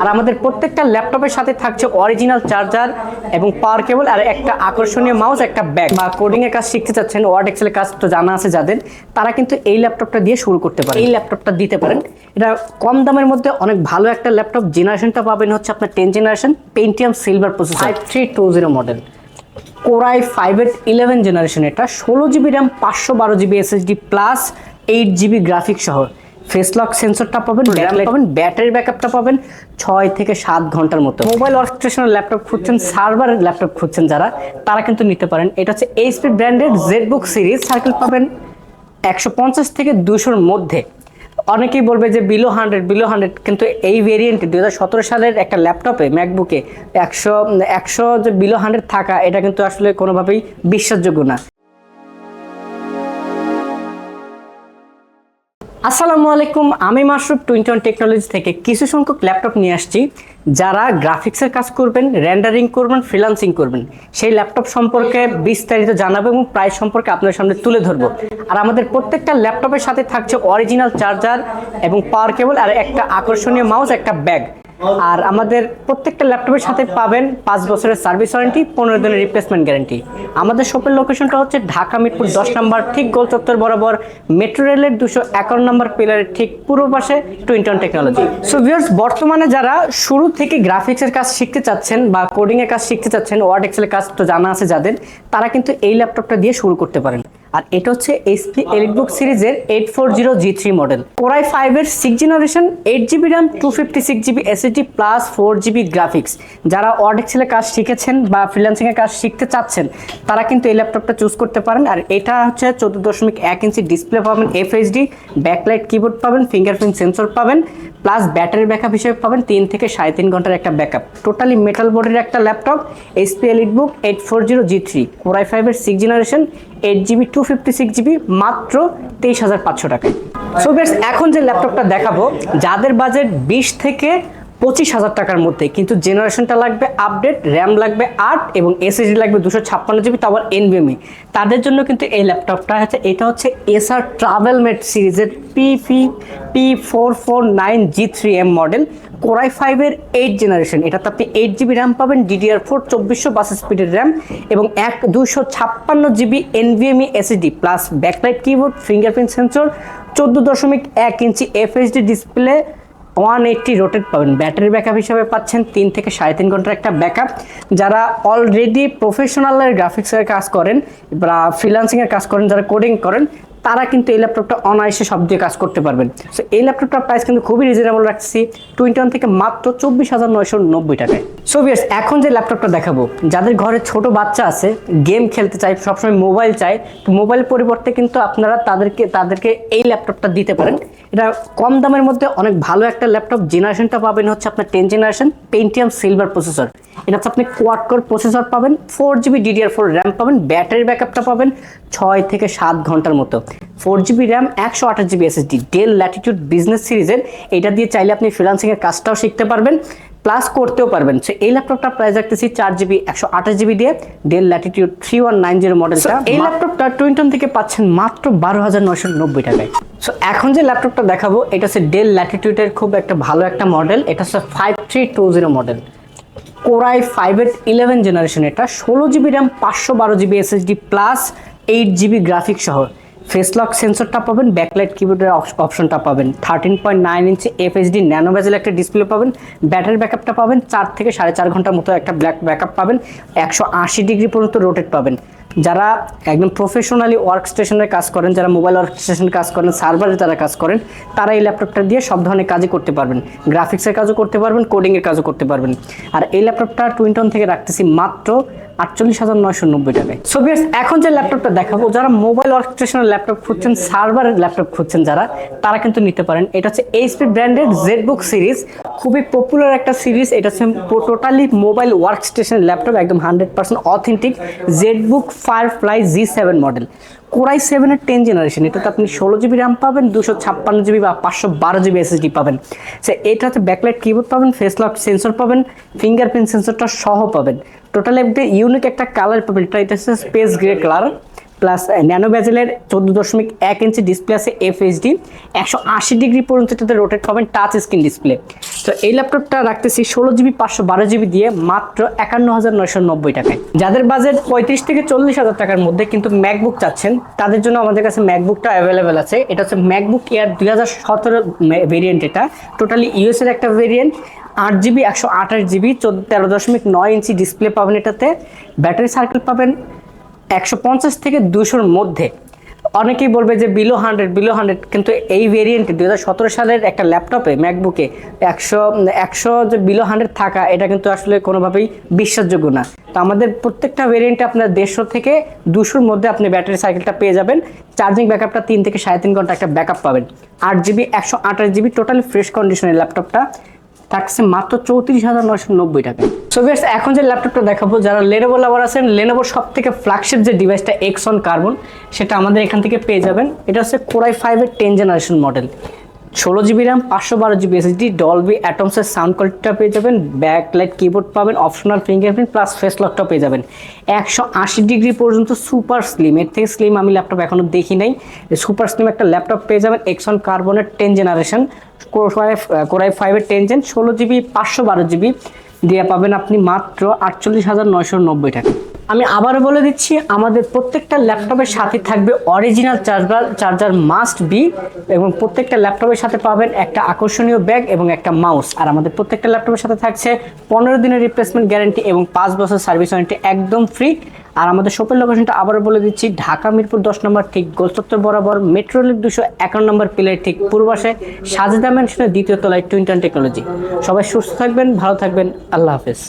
আর আমাদের প্রত্যেকটা ল্যাপটপের সাথে থাকছে অরিজিনাল চার্জার এবং পাওয়ার কেবল আর একটা আকর্ষণীয় মাউস একটা ব্যাগ বা কোডিং এর কাজ শিখতে চাচ্ছেন ওয়ার্ড এক্সেলের কাজ তো জানা আছে যাদের তারা কিন্তু এই ল্যাপটপটা দিয়ে শুরু করতে পারেন। এই ল্যাপটপটা দিতে পারেন। এটা কম দামের মধ্যে অনেক ভালো একটা ল্যাপটপ। জেনারেশনটা পাবেন হচ্ছে আপনার ten generation Pentium silver processor five three two zero model core i ফাইভের ইলেভেন জেনারেশন এটা। ষোলো জিবি র্যাম পাঁচশো বারো GB SSD plus eight GB graphic সহ। ফেস লক সেন্সরটা পাবেন র্যাম পাবেন ব্যাটারি ব্যাকআপটা পাবেন ছয় থেকে সাত ঘণ্টার মতো। মোবাইল ওয়ার্কস্টেশনের ল্যাপটপ খুঁজছেন সার্ভার ল্যাপটপ খুঁজছেন যারা তারা কিন্তু নিতে পারেন। এটা হচ্ছে এইচপি ব্র্যান্ডের জেডবুক সিরিজ সার্কেল পাবেন একশো পঞ্চাশ থেকে দুশোর মধ্যে। অনেকেই বলবে যে বিলো হান্ড্রেড বিলো হান্ড্রেড কিন্তু এই ভেরিয়েন্টে দু হাজার সতেরো সালের একটা ল্যাপটপে ম্যাকবুকে একশো একশো যে বিলো হান্ড্রেড থাকা এটা কিন্তু আসলে কোনোভাবেই বিশ্বাসযোগ্য না। আসসালামু আলাইকুম, আমি মাশরুফ টুইন্টন টেকনোলজি থেকে কিছু সংখ্যক ল্যাপটপ নিয়ে আসছি। যারা গ্রাফিক্সের কাজ করবেন রেন্ডারিং করবেন ফ্রিলান্সিং করবেন, সেই ল্যাপটপ সম্পর্কে বিস্তারিত জানাব এবং প্রাইস সম্পর্কে আপনার সামনে তুলে ধরবো। আর আমাদের প্রত্যেকটা ল্যাপটপের সাথে থাকছে অরিজিনাল চার্জার এবং পাওয়ার কেবল আর একটা আকর্ষণীয় মাউস একটা ব্যাগ আর আমাদের প্রত্যেকটা ল্যাপটপের সাথে পাবেন পাঁচ বছরের সার্ভিস ওয়ারেন্টি, পনেরো দিনের রিপ্লেসমেন্ট গ্যারান্টি আমাদের শপের লোকেশনটা হচ্ছে ঢাকা মিরপুর দশ নম্বর, ঠিক গোল চত্বর বরাবর। মেট্রো রেলের দুশো একান্ন নম্বর পিলারের ঠিক পূর্ব পাশে টুইন্টন টেকনোলজি সো ভিউয়ার্স বর্তমানে যারা শুরু থেকে গ্রাফিক্সের কাজ শিখতে চাচ্ছেন বা কোডিং এর কাজ শিখতে চাচ্ছেন ওয়ার্ড এক্সেলের কাজ তো জানা আছে যাদের, তারা কিন্তু এই ল্যাপটপটা দিয়ে শুরু করতে পারেন। আর এটা হচ্ছে এইচপি এলিটবুক সিরিজের eight four zero G three model core i ফাইভের six generation eight GB RAM two fifty six GB SSD plus four GB graphics যারা ওয়ার্ড এক্সেলের কাজ শিখেছেন বা ফ্রিল্যান্সিংয়ের কাজ শিখতে চাচ্ছেন, তারা কিন্তু এই ল্যাপটপটা চুজ করতে পারেন। আর এটা হচ্ছে চোদ্দ দশমিক এক ইঞ্চি ডিসপ্লে পাবেন এফএইচডি ব্যাকলাইট কিবোর্ড পাবেন ফিঙ্গারপ্রিন্ট সেন্সর পাবেন প্লাস ব্যাটারি ব্যাকআপ হিসেবে পাবেন তিন থেকে সাড়ে তিন ঘণ্টার একটা ব্যাকআপ টোটালি মেটাল বোর্ডের একটা laptop HP EliteBook eight four zero G three core i ফাইভের six generation eight GB two fifty six GB, মাত্র তেইশ হাজার পাঁচশো টাকায় সো এখন যে ল্যাপটপটা দেখাবো, যাদের বাজেট বিশ থেকে পঁচিশ হাজার টাকার মধ্যে। কিন্তু জেনারেশনটা লাগবে আপডেট র্যাম লাগবে আট এবং এসএসডি লাগবে দুশো ছাপ্পান্ন জিবি আবার এনবিএমই তাদের জন্য কিন্তু এই ল্যাপটপটা হচ্ছে, এটা হচ্ছে এসআর ট্রাভেল মেট সিরিজের P P P four four nine G three M model core i ফাইভের এইট জেনারেশন এটাতে আপনি এইট জিবি র্যাম পাবেন ডিডিআর ফোর চব্বিশশো বাস স্পিডের র্যাম এবং এক দুশো ছাপ্পান্ন GB NVMe SSD plus backlight keyboard fingerprint sensor চোদ্দ দশমিক এক inch FHD display one eighty rotate পাবেন। ব্যাটারি ব্যাকআপ হিসাবে পাচ্ছেন তিন থেকে সাড়ে তিন ঘণ্টার একটা ব্যাকআপ যারা অলরেডি প্রফেশনালের গ্রাফিক্সের কাজ করেন বা ফ্রিলান্সিংয়ের কাজ করেন, যারা কোডিং করেন তারা কিন্তু এই ল্যাপটপটা অনায়াসে সব দিয়ে কাজ করতে পারবেন। সো এই ল্যাপটপটার প্রাইস কিন্তু খুবই রিজনেবল রাখছি। টুইন্টন থেকে মাত্র চব্বিশ হাজার নয়শো নব্বই টাকায়। সো বিয়ার্স এখন যে ল্যাপটপটা দেখাবো, যাদের ঘরে ছোট বাচ্চা আছে গেম খেলতে চায়, সবসময় মোবাইল চায়, তো মোবাইল পরিবর্তে কিন্তু আপনারা তাদেরকে তাদেরকে এই ল্যাপটপটা দিতে পারেন। এটা কম দামের মধ্যে অনেক ভালো একটা ল্যাপটপ। জেনারেশনটা পাবেন হচ্ছে আপনার ten generation Pentium silver processor এটা হচ্ছে আপনি কোয়াড কোর প্রসেসর পাবেন four GB DDR four RAM পাবেন ব্যাটারি ব্যাকআপটা পাবেন, ছয় থেকে সাত ঘণ্টার মতো। ফোর জিবি র্যাম একশো আঠাশ GB SSD Dell Latitude business সিরিজের এটা দিয়ে চাইলে আপনি ফ্রিলান্সিংয়ের কাজটাও শিখতে পারবেন প্লাস করতেও পারবেন। সো এই ল্যাপটপটা প্রাইস রাখতেছি চার জিবি একশো আঠাশ জিবি দিয়ে Dell Latitude three one nine zero মডেলটা এই ল্যাপটপটা টুইন্টন থেকে পাচ্ছেন মাত্র বারো হাজার নয়শো নব্বই টাকায়। সো এখন যে ল্যাপটপটা দেখাবো এটা হচ্ছে ডেল ল্যাটিটিউডের খুব একটা ভালো একটা মডেল এটা হচ্ছে five three two zero model core i five ফাইভের ইলেভেন জেনারেশন এটা ষোলো জিবি র্যাম পাঁচশো বারো GB SSD plus eight GB graphic সহ। ফেস লক সেন্সরটা পাবেন ব্যাকলাইট কিবোর্ডের অপশনটা পাবেন। Thirteen point nine inch FSD nano bezel একটা ডিসপ্লে পাবেন ব্যাটারি ব্যাকআপটা পাবেন, চার থেকে সাড়ে চার ঘণ্টার মতো একটা ব্ল্যাক ব্যাকআপ পাবেন, একশো আশি ডিগ্রি পর্যন্ত রোটেট পাবেন। যারা একদম প্রফেশনালি ওয়ার্ক স্টেশনের কাজ করেন, যারা মোবাইল ওয়ার্ক স্টেশনের কাজ করেন সার্ভারে যারা কাজ করেন, তারা এই ল্যাপটপটা দিয়ে সব ধরনের কাজই করতে পারবেন। গ্রাফিক্সের কাজও করতে পারবেন কোডিংয়ের কাজও করতে পারবেন। আর এই ল্যাপটপটা টুইন্টন থেকে রাখতেছি মাত্র আটচল্লিশ হাজার নয়শো নব্বই টাকায়। সো বিয়ার্স এখন যে ল্যাপটপটা দেখাবো, যারা মোবাইল ওয়ার্ক স্টেশনের ল্যাপটপ খুঁজছেন সার্ভারের ল্যাপটপ খুঁজছেন যারা, তারা কিন্তু নিতে পারেন। এটা হচ্ছে এইচপি ব্র্যান্ডের জেডবুক সিরিজ খুবই পপুলার একটা সিরিজ এটা হচ্ছে totally mobile work station laptop, একদম hundred percent authentic ZBook Firefly G seven model core i সেভেনের টেন জেনারেশন এটাতে আপনি ষোলো জিবি র্যাম পাবেন, দুশো ছাপ্পান্ন জিবি বা পাঁচশো বারো জিবি এসএসডি পাবেন। সে এটাতে ব্যাকলাইট কিবোর্ড পাবেন ফেস লক সেন্সর পাবেন ফিঙ্গারপ্রিন্ট সেন্সরটা সহ পাবেন। টোটাল একটা ইউনিক একটা কালার পাবেন। এটা হচ্ছে space grey colour plus nano ব্যাজেলের চোদ্দ দশমিক এক ইঞ্চি ডিসপ্লে আছে এফএসডি একশো আশি ডিগ্রি পর্যন্ত এটাতে রোটেট পাবেন টাচ স্ক্রিন ডিসপ্লে তো এই ল্যাপটপটা রাখতেছি ষোলো জিবি, পাঁচশো বারো জিবি দিয়ে মাত্র একান্ন হাজার নয়শো নব্বই টাকায়। যাদের বাজেট পঁয়ত্রিশ থেকে চল্লিশ হাজার টাকার মধ্যে কিন্তু ম্যাকবুক চাচ্ছেন, তাদের জন্য আমাদের কাছে ম্যাকবুকটা অ্যাভেলেবেল আছে। এটা হচ্ছে ম্যাকবুক এয়ার দুই হাজার সতেরো ভেরিয়েন্ট এটা। টোটালি ইউএসের একটা ভেরিয়েন্ট আট জিবি, একশো আঠাশ জিবি তেরো দশমিক নয় ইঞ্চি ডিসপ্লে পাবেন এটাতে। ব্যাটারি সার্কেল পাবেন একশো পঞ্চাশ থেকে দুশোর মধ্যে। অনেকেই বলবে যে বিলো হান্ড্রেড বিলো হান্ড্রেড কিন্তু এই ভেরিয়েন্টে দু হাজার সতেরো সালের একটা ল্যাপটপে ম্যাকবুকে একশো একশো যে বিলো হান্ড্রেড থাকা, এটা কিন্তু আসলে কোনোভাবেই বিশ্বাসযোগ্য না। তো আমাদের প্রত্যেকটা ভেরিয়েন্টে আপনার দেড়শো থেকে দুশোর মধ্যে আপনি ব্যাটারি সাইকেলটা পেয়ে যাবেন। চার্জিং ব্যাকআপটা তিন থেকে সাড়ে তিন ঘণ্টা একটা ব্যাকআপ পাবেন। আট জিবি, একশো আঠাশ জিবি টোটালি ফ্রেশ কন্ডিশনের ল্যাপটপটা থাকছে মাত্র চৌত্রিশ হাজার নয়শো নব্বই টাকা সো বেশ এখন যে ল্যাপটপটা দেখাবো, যারা লেনোভো লাভার আছেন লেনোভোর সব থেকে ফ্ল্যাগশিপ যে ডিভাইসটা এক্সন কার্বন সেটা আমাদের এখান থেকে পেয়ে যাবেন। এটা হচ্ছে কোরাই ফাইভের টেন জেনারেশন মডেল ষোলো জিবি র্যাম, পাঁচশো বারো জিবি এসএসডি ডলবি অ্যাটমসের সাউন্ড কোয়ালিটিটা পেয়ে যাবেন ব্যাকলাইট কিবোর্ড পাবেন অপশনাল ফিঙ্গারপ্রিন্ট প্লাস ফেস লকটা পেয়ে যাবেন। একশো আশি ডিগ্রি পর্যন্ত সুপার স্লিম এর থেকে স্লিম আমি ল্যাপটপ এখনও দেখি নাই। সুপার স্লিম একটা ল্যাপটপ পেয়ে যাবেন এক্সন কার্বনের টেন জেনারেশন কোরাই ফাইভের টেন জেন ষোলো জিবি, পাঁচশো বারো জিবি, দিয়ে পাবেন আপনি মাত্র আটচল্লিশ হাজার নয়শো নব্বই টাকা। আমি আবারও বলে দিচ্ছি, আমাদের প্রত্যেকটা ল্যাপটপের সাথে থাকবে original charger charger must be এবং প্রত্যেকটা ল্যাপটপের সাথে পাবেন একটা আকর্ষণীয় ব্যাগ এবং একটা মাউস আর আমাদের প্রত্যেকটা ল্যাপটপের সাথে থাকছে পনেরো দিনের রিপ্লেসমেন্ট গ্যারান্টি এবং পাঁচ বছর সার্ভিস ওয়ারেন্টি একদম ফ্রি আর আমাদের শপের লোকেশনটা আবারও বলে দিচ্ছি, ঢাকা মিরপুর দশ নম্বর ঠিক গোলচত্বর বরাবর মেট্রো লিগ দুশো একান্ন নম্বর পিলের ঠিক পূর্বাশে সাজেদা ম্যানশনের দ্বিতীয় তলায় টুইন্টন টেকনোলজি সবাই সুস্থ থাকবেন, ভালো থাকবেন, আল্লাহ হাফেজ।